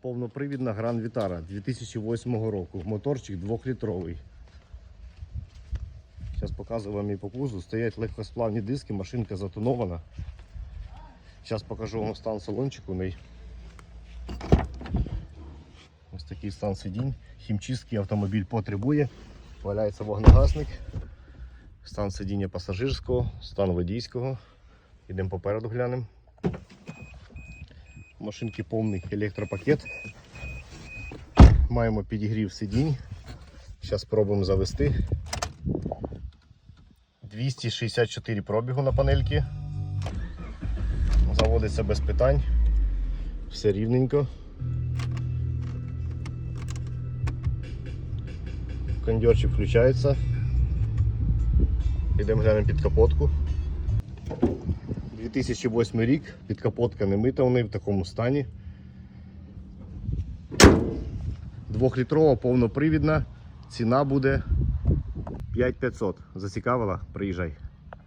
Повнопривідна Гран Вітара 2008 року. Моторчик 2-літровий. Зараз показую вам і по кузу. Стоять легкосплавні диски, машинка затонована. Зараз покажу вам стан салончику. Ось такий стан сидінь. Хімчистки автомобіль потребує. Валяється вогнегасник. Стан сидіння пасажирського, стан водійського. Йдемо попереду глянемо. Машинки повний електропакет. Маємо підігрів сидінь. Зараз спробуємо завести. 264 пробігу на панельки. Заводиться без питань. Все рівненько. Кондьорчик включається. Йдемо глянемо під капотку. 2008 рік, підкапотка не мита, вони в такому стані. Двохлітрова, повнопривідна. Ціна буде 5500. Зацікавила? Приїжджай.